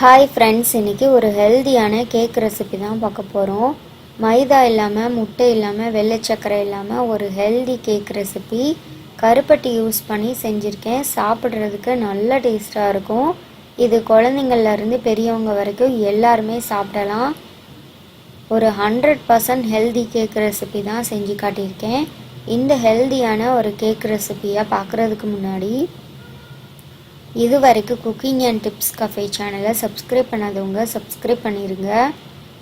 Hi friends இன்றைக்கி ஒரு ஹெல்தியான கேக் ரெசிபி தான் பார்க்க போகிறோம் மைதா இல்லாமல் முட்டை இல்லாமல் வெள்ளை சர்க்கரை இல்லாமல் ஒரு ஹெல்தி கேக் ரெசிபி கருப்பட்டி யூஸ் பண்ணி செஞ்சுருக்கேன். சாப்பிட்றதுக்கு நல்ல டேஸ்ட்டாக இருக்கும். இது குழந்தைங்கள்லேருந்து பெரியவங்க வரைக்கும் எல்லாருமே சாப்பிடலாம். ஒரு hundred percent healthy cake recipe தான் செஞ்சு காட்டியிருக்கேன். இந்த ஹெல்தியான ஒரு கேக் ரெசிபியை பார்க்குறதுக்கு முன்னாடி இது வரைக்கும் குக்கிங் அண்ட் டிப்ஸ் கஃபே சேனலை சப்ஸ்கிரைப் பண்ணாதவங்க சப்ஸ்கிரைப் பண்ணிடுங்க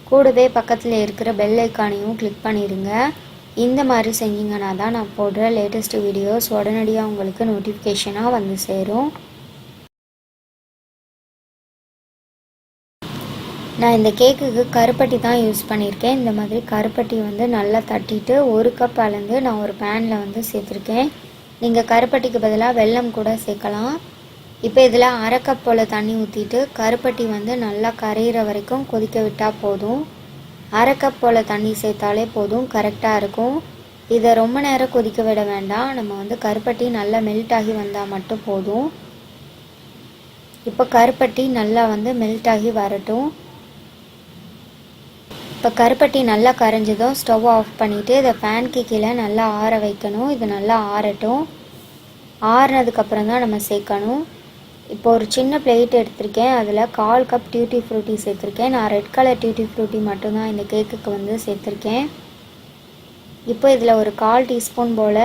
கூடவே பக்கத்தில் இருக்கிற பெல் ஐக்கானையும் கிளிக் பண்ணிடுங்க இந்த மாதிரி செஞ்சீங்கன்னா தான் நான் போடுற லேட்டஸ்ட் வீடியோஸ் உடனடியாக உங்களுக்கு நோட்டிஃபிகேஷனாக வந்து சேரும். நான் இந்த கேக்குக்கு கருப்பட்டி தான் யூஸ் பண்ணியிருக்கேன் இந்த மாதிரி கருப்பட்டி வந்து நல்லா தட்டிட்டு ஒரு கப் அளந்து நான் ஒரு பேனில் வந்து சேர்த்துருக்கேன். நீங்கள் கருப்பட்டிக்கு பதிலாக வெல்லம் கூட சேர்க்கலாம். இப்போ இதில் அரைக்கப் போல் தண்ணி ஊற்றிட்டு கருப்பட்டி வந்து நல்லா கரையிற வரைக்கும் கொதிக்க விட்டால் போதும். அரைக்கப் போல் தண்ணி சேர்த்தாலே போதும் கரெக்டாக இருக்கும். இதை ரொம்ப நேரம் கொதிக்க விட வேண்டாம். நம்ம வந்து கருப்பட்டி நல்லா மெல்ட் ஆகி வந்தால் மட்டும் போதும். இப்போ கருப்பட்டி நல்லா வந்து மெல்ட் ஆகி வரட்டும். இப்போ கருப்பட்டி நல்லா கரைஞ்சதும் ஸ்டவ் ஆஃப் பண்ணிவிட்டு இதை ஃபேனுக்கு கீழே நல்லா ஆற வைக்கணும். இது நல்லா ஆறட்டும். ஆறுனதுக்கப்புறம் தான் நம்ம சேர்க்கணும். இப்போ ஒரு சின்ன பிளேட் எடுத்திருக்கேன். அதில் கால் கப் டியூட்டி ஃப்ரூட்டி சேர்த்துருக்கேன். நான் ரெட் கலர் டியூட்டி ஃப்ரூட்டி மட்டும்தான் இந்த கேக்குக்கு வந்து சேர்த்துருக்கேன். இப்போ இதில் ஒரு கால் டீஸ்பூன் போல்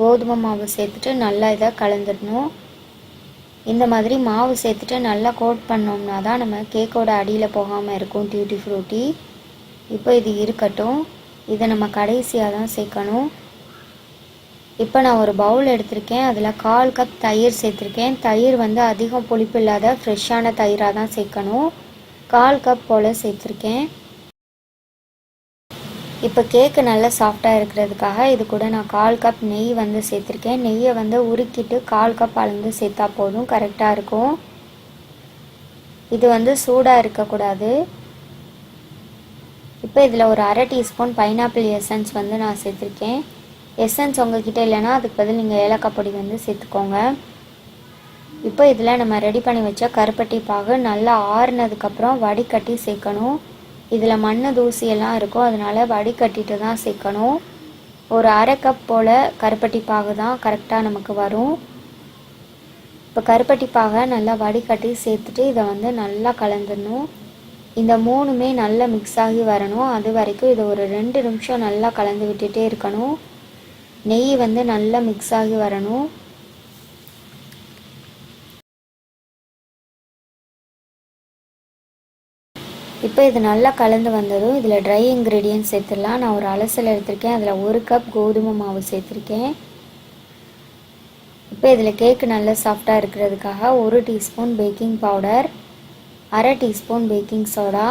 கோதுமை மாவு சேர்த்துட்டு நல்லா இதை கலந்துடணும். இந்த மாதிரி மாவு சேர்த்துட்டு நல்லா கோட் பண்ணோம்னா தான் நம்ம கேக்கோட அடியில் போகாமல் இருக்கும் டியூட்டி ஃப்ரூட்டி இப்போ இது இருக்கட்டும். இதை நம்ம கடைசியாக தான் சேர்க்கணும். இப்போ நான் ஒரு பவுல் எடுத்திருக்கேன். அதில் கால் கப் தயிர் சேர்த்துருக்கேன். தயிர் வந்து அதிகம் புளிப்பு இல்லாத ஃப்ரெஷ்ஷான தயிராக தான் சேர்க்கணும். கால் கப் போல் சேர்த்துருக்கேன். இப்போ கேக்கு நல்லா சாஃப்டாக இருக்கிறதுக்காக இது கூட நான் கால் கப் நெய் வந்து சேர்த்துருக்கேன். நெய்யை வந்து உருக்கிட்டு கால் கப் அளந்து சேர்த்தா போதும். கரெக்டாக இருக்கும். இது வந்து சூடாக இருக்கக்கூடாது. இப்போ இதில் ஒரு அரை டீஸ்பூன் பைனாப்பிள் எசன்ஸ் வந்து நான் சேர்த்துருக்கேன். எசன்ஸ் உங்ககிட்ட இல்லைன்னா அதுக்கு பதில் நீங்கள் ஏலக்காய் பொடி வந்து சேர்த்துக்கோங்க. இப்போ இதில் நம்ம ரெடி பண்ணி வச்ச கருப்பட்டி பாகு நல்லா ஆறுனதுக்கப்புறம் வடிகட்டி சேர்க்கணும். இதில் மண் தூசி எல்லாம் இருக்கும். அதனால் வடிகட்டிட்டு தான் சேர்க்கணும். ஒரு அரை கப் போல் கருப்பட்டி பாகு தான் கரெக்டாக நமக்கு வரும். இப்போ கருப்பட்டி பாகை நல்லா வடிகட்டி சேர்த்துட்டு இதை வந்து நல்லா கலந்துடணும். இந்த மூணுமே நல்லா மிக்ஸ் ஆகி வரணும். அது வரைக்கும் இதை ஒரு ரெண்டு நிமிஷம் நல்லா கலந்து விட்டுட்டே இருக்கணும். நெய் வந்து நல்லா மிக்ஸ் ஆகி வரணும். இப்போ இது நல்லா கலந்து வந்ததும் இதில் ட்ரை இன்க்ரீடியன்ட் சேர்த்துடலாம். நான் ஒரு அலசல் எடுத்திருக்கேன். அதில் ஒரு கப் கோதுமை மாவு சேர்த்துருக்கேன். இப்போ இதில் கேக்கு நல்லா சாஃப்டாக இருக்கிறதுக்காக ஒரு டீஸ்பூன் பேக்கிங் பவுடர் அரை டீஸ்பூன் பேக்கிங் சோடா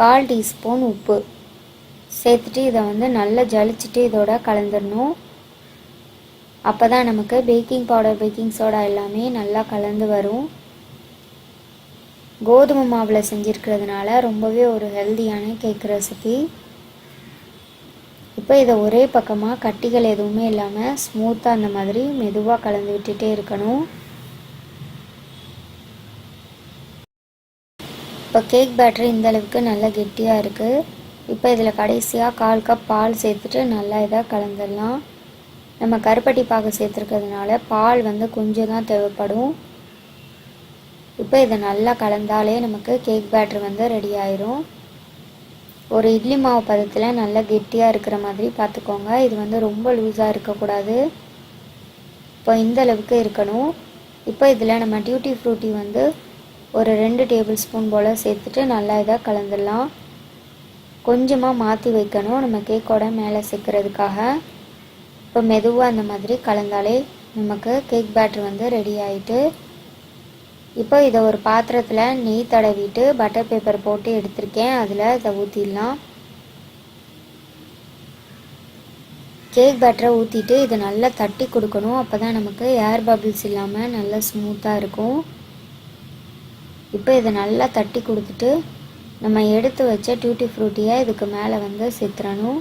கால் டீஸ்பூன் உப்பு. சேர்த்துட்டு இதை வந்து நல்லா ஜலிச்சுட்டு இதோட கலந்துடணும். அப்போ தான் நமக்கு பேக்கிங் பவுடர் பேக்கிங் சோடா எல்லாமே நல்லா கலந்து வரும். கோதுமை மாவில் செஞ்சுருக்கிறதுனால ரொம்பவே ஒரு ஹெல்தியான கேக் ரெசிபி இப்போ இதை ஒரே பக்கமாக கட்டிகள் எதுவுமே இல்லாமல் ஸ்மூத்தாக அந்த மாதிரி மெதுவாக கலந்து விட்டுட்டே இருக்கணும். இப்போ கேக் பேட்டரி இந்தளவுக்கு நல்லா கெட்டியாக இருக்குது இப்போ இதில் கடைசியாக கால் கப் பால் சேர்த்துட்டு நல்லா இதாக கலந்துடலாம். நம்ம கருப்பட்டி பாகு சேர்த்துருக்கிறதுனால பால் வந்து கொஞ்சம் தான் தேவைப்படும். இப்போ இதை நல்லா கலந்தாலே நமக்கு கேக் பேட்டர் வந்து ரெடி ஆயிரும். ஒரு இட்லி மாவு பதத்தில் நல்லா கெட்டியாக இருக்கிற மாதிரி பார்த்துக்கோங்க. இது வந்து ரொம்ப லூஸாக இருக்கக்கூடாது. இப்போ இந்த அளவுக்கு இருக்கணும். இப்போ இதில் நம்ம டியூட்டி ஃப்ரூட்டி வந்து ஒரு ரெண்டு டேபிள் ஸ்பூன் போல் சேர்த்துட்டு நல்லா இதாக கலந்துடலாம். கொஞ்சமாக மாற்றி வைக்கணும். நம்ம கேக்கோட மேலே சிக்கிறதுக்காக. இப்போ மெதுவாக அந்த மாதிரி கலந்தாலே நமக்கு கேக் பேட்டர் வந்து ரெடி ஆகிட்டு இப்போ இதை ஒரு பாத்திரத்தில் நெய் தடவிட்டு பட்டர் பேப்பர் போட்டு எடுத்திருக்கேன். அதில் இதை ஊற்றிடலாம் கேக் பேட்டரை ஊற்றிட்டு இதை நல்லா தட்டி கொடுக்கணும். அப்போ தான் நமக்கு ஏர் பபிள்ஸ் இல்லாமல் நல்லா ஸ்மூத்தாக இருக்கும். இப்போ இதை நல்லா தட்டி கொடுத்துட்டு நம்ம எடுத்து வச்ச டியூட்டி ஃப்ரூட்டியை இதுக்கு மேலே வந்து சித்திரணும்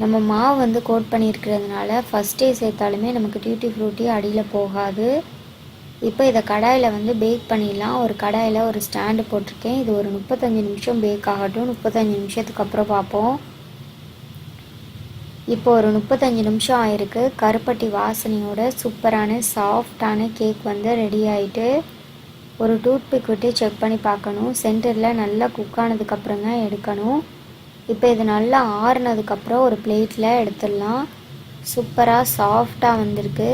நம்ம மாவு வந்து கோட் பண்ணியிருக்கிறதுனால ஃபஸ்ட்டே சேர்த்தாலுமே நமக்கு டியூட்டி ஃப்ரூட்டி அடியில் போகாது. இப்போ இதை கடாயில் வந்து பேக் பண்ணிடலாம். ஒரு கடாயில் ஒரு ஸ்டாண்டு போட்டிருக்கேன். இது ஒரு முப்பத்தஞ்சு நிமிஷம் பேக் ஆகட்டும். முப்பத்தஞ்சு நிமிஷத்துக்கு அப்புறம் பார்ப்போம். இப்போ ஒரு முப்பத்தஞ்சு நிமிஷம் ஆயிருக்கு. கருப்பட்டி வாசனையோட சூப்பரான சாஃப்டான கேக் வந்து ரெடி ஆயிட்டு ஒரு டூத்பிக் விட்டு செக் பண்ணி பார்க்கணும். சென்டரில் நல்லா குக் ஆனதுக்கப்புறம் தான் எடுக்கணும். இப்போ இது நல்லா ஆறுனதுக்கப்புறம் ஒரு பிளேட்டில் எடுத்துடலாம். சூப்பராக சாஃப்டாக வந்திருக்கு.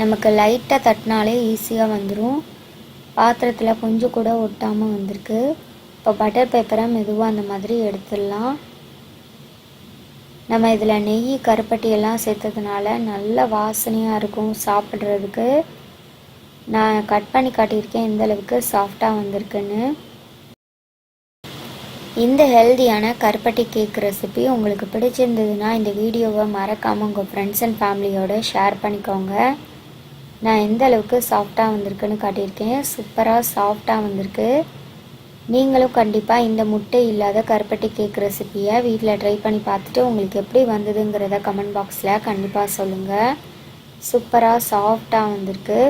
நமக்கு லைட்டாக தட்டினாலே ஈஸியாக வந்துடும் பாத்திரத்தில் கொஞ்சம் கூட ஒட்டாமல் வந்திருக்கு. இப்போ பட்டர் பேப்பரை மெதுவாக அந்த மாதிரி எடுத்துடலாம். நம்ம இதில் நெய் கருப்பட்டியெல்லாம் சேர்த்ததுனால நல்ல வாசனையாக இருக்கும் சாப்பிட்றதுக்கு. நான் கட் பண்ணி காட்டியிருக்கேன் எந்த அளவுக்கு சாஃப்டாக வந்திருக்குன்னு. இந்த ஹெல்தியான கருப்பட்டி கேக் ரெசிபி உங்களுக்கு பிடிச்சிருந்ததுன்னா இந்த வீடியோவை மறக்காமல் உங்கள் ஃப்ரெண்ட்ஸ் அண்ட் ஃபேமிலியோட ஷேர் பண்ணிக்கோங்க. நான் எந்த அளவுக்கு சாஃப்டாக வந்திருக்குன்னு காட்டியிருக்கேன். சூப்பராக சாஃப்டாக வந்திருக்கு. நீங்களும் கண்டிப்பாக இந்த முட்டை இல்லாத கருப்பட்டி கேக் ரெசிப்பியை வீட்டில் ட்ரை பண்ணி பார்த்துட்டு உங்களுக்கு எப்படி வந்ததுங்கிறத கமெண்ட் பாக்ஸில் கண்டிப்பாக சொல்லுங்கள் சூப்பராக சாஃப்டாக வந்திருக்கு.